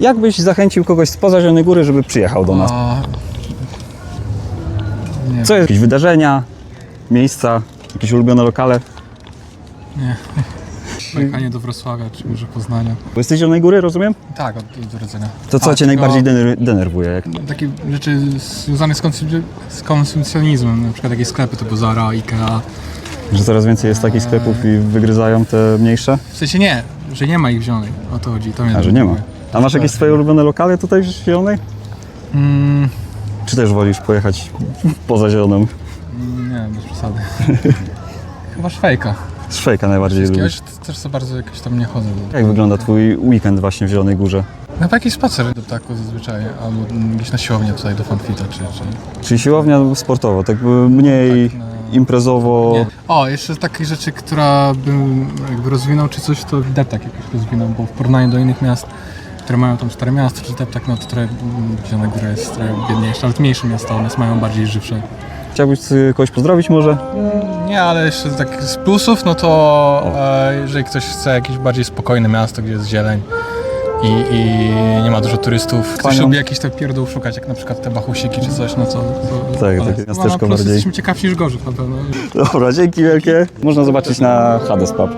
Jak byś zachęcił kogoś spoza Zielonej Góry, żeby przyjechał do nas? A... Nie, Co jest? Jakieś wydarzenia, miejsca, jakieś ulubione lokale? nie. Pojechanie do Wrocławia, czy może Poznania. Bo jesteś z Zielonej Góry, rozumiem? Tak, od, od urodzenia. To co A, cię tylko najbardziej dener- denerwuje? Jak... Takie rzeczy związane z, konsum- z konsumpcjonizmem, na przykład jakieś sklepy typu Zara, Ikea. Że coraz więcej jest takich sklepów i wygryzają te mniejsze? W sensie nie, że nie ma ich w Zielonej, o to chodzi. To mnie A, że nie ma. denerwuje. A masz jakieś swoje ulubione lokale tutaj w Zielonej? Mm, Czy też wolisz pojechać poza Zieloną? nie, bez przesady. Chyba szwejka. Z Szwejka najbardziej lubisz. też za bardzo jakoś tam nie chodzę. Jak wygląda twój weekend właśnie w Zielonej Górze? Chyba jakiś spacer do ptaku zazwyczaj, albo gdzieś na siłownię tutaj do fanfita, czy... czy... Czyli siłownia sportowo, tak by mniej Tak, no. imprezowo. Nie. O, jeszcze z takich rzeczy, która bym jakby rozwinął czy coś, to deptak jakoś rozwinął, bo w porównaniu do innych miast, które mają tam stare miasto, czy deptak, no to trochę mm, Zielona Góra jest trochę biedniejsza, ale mniejsze miasta, one mają bardziej żywsze. Chciałbyś kogoś pozdrowić może? Nie, ale jeszcze tak z plusów, no to e, jeżeli ktoś chce jakieś bardziej spokojne miasto, gdzie jest zieleń i, i nie ma dużo turystów, ktoś Panią- lubi jakiś tak pierdół szukać, jak na przykład te bachusiki czy coś, no to... to Tak, takie miasteczko na plus bardziej. jesteśmy ciekawsi niż Gorzów na pewno. Dobra, dzięki wielkie. Można zobaczyć na Hades Pub.